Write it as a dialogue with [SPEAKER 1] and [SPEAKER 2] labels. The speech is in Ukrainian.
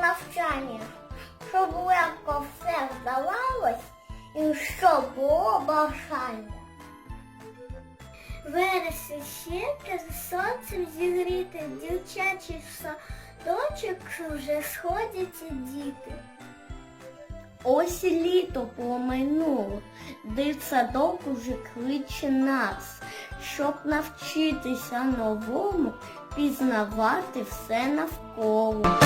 [SPEAKER 1] навчання, щоб легко все здавалось і щоб було бажання. Вересень щепля з сонцем зігріти, дівчачий садочок вже сходяться діти.
[SPEAKER 2] Ось і літо промайнуло, дитсадок уже кличе нас, щоб навчитися новому, пізнавати все навколо.